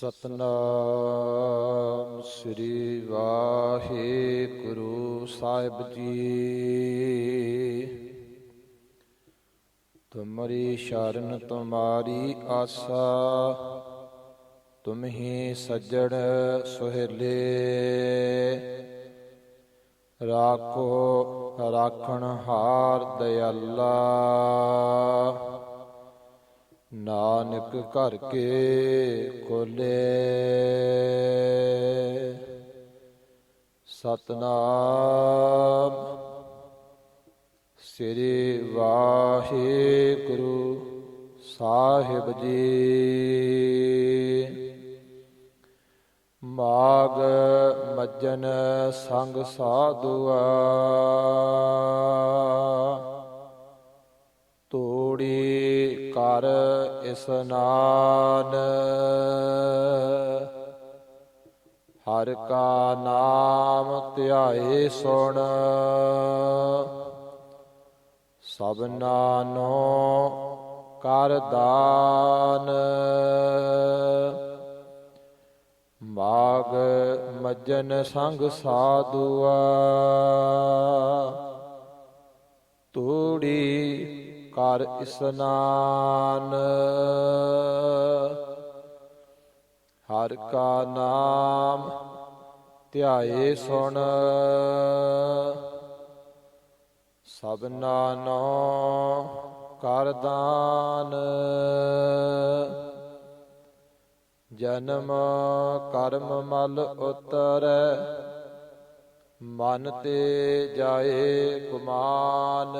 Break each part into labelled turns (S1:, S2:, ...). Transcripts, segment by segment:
S1: ਸਤਨਾਮ ਸ੍ਰੀ ਵਾਹਿਗੁਰੂ ਸਾਹਿਬ ਜੀ। ਤੁਮਰੀ ਸ਼ਰਨ, ਤੁਮਾਰੀ ਆਸਾ ਤੁਮ ਹੀ ਸੱਜਣ ਸੁਹੇਲੇ। ਰਾਖੋ, ਰਾਖਣ ਹਾਰ ਦਇਆਲਾ ਨਾਨਕ ਘਰ ਕੇ ਖੋਲੇ। ਸਤਨਾਮ ਸ੍ਰੀ ਵਾਹਿਗੁਰੂ ਸਾਹਿਬ ਜੀ। ਮਾਗ ਮੱਜਨ ਸੰਗ ਸਾਧੂਆ। ਤੂੜੀ ਕਰ ਇਸਨਾਨ ਹਰ ਕਾ ਨਾਮ ਧਿਆਏ ਸੁਣ। ਸਭਨਾ ਨੋ ਕਰ ਦਾਨ। ਮਾਗ ਮੱਜਨ ਸੰਗ ਸਾਧੂਆ। ਤੂੜੀ ਕਰ ਇਸਨਾਨ। ਹਰ ਕਾ ਨਾਮ ਧਿਆਏ ਸੁਣ। ਸਭਨਾ ਨੋ ਕਰ ਦਾਨ। ਜਨਮ ਕਰਮ ਮਲ ਉਤਰੈ। ਮਨ ਤੇ ਜਾਏ ਗੁਮਾਨ।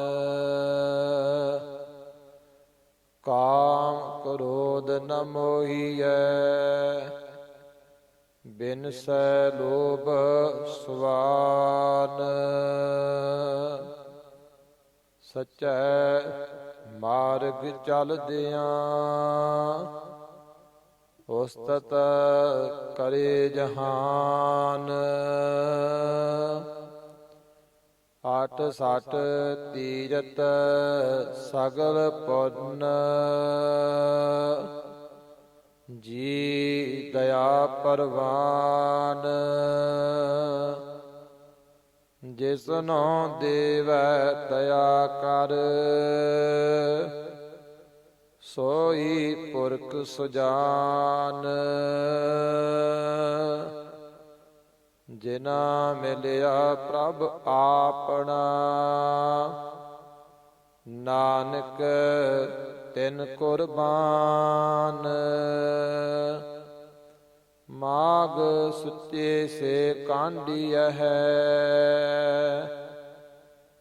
S1: ਕਾਮ ਕ੍ਰੋਧ ਨ ਮੋਹੀਐ। ਬਿਨ ਸੈ ਲੋਭ ਸੁਵਾਨ ਸਚੈ ਮਾਰਗ ਚਲਦਿਆਂ ਉਸਤਤ ਕਰੇ ਜਹਾਨ। ਆਟ ਸਟ ਤੀਰਤ ਸਗਲ ਪੁੰਨ। ਜੀ ਦਇਆ ਪਰਵਾਨ। ਜਿਸਨੋ ਦੇਵ ਦਇਆ ਕਰ। ਸੋਈ ਪੁਰਖ ਸੁਜਾਨ। ਜਿਨਾ ਮਿਲਿਆ ਪ੍ਰਭ ਆਪਣਾ, ਨਾਨਕ ਤਿਨ ਕੁਰਬਾਨ। ਮਾਗ ਸੁੱਚੇ ਸੇ ਕਾਂਡੀਐ ਹੈ,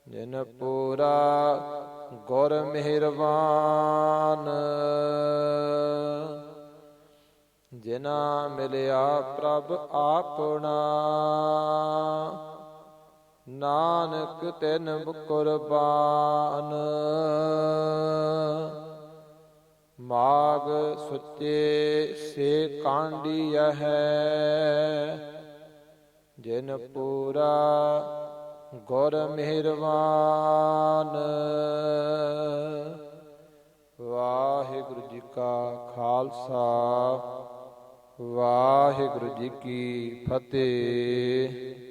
S1: ਜਿਨ ਪੂਰਾ ਗੁਰ ਮਿਹਰਬਾਨ। ਜਿਨਾ ਮਿਲਿਆ ਪ੍ਰਭ ਆਪਣਾ, ਨਾਨਕ ਤਿਨ ਕੁਰਬਾਨ। ਮਾਗ ਸੁੱਚੇ ਸੇ ਕਾਂਡੀਐ ਹੈ, ਜਿਨ ਪੂਰਾ ਗੁਰ ਮਿਹਰਬਾਨ। ਵਾਹਿਗੁਰੂ ਜੀ ਕਾ ਖਾਲਸਾ ਵਾਹਿਗੁਰੂ ਜੀ ਕੀ ਫਤਿਹ।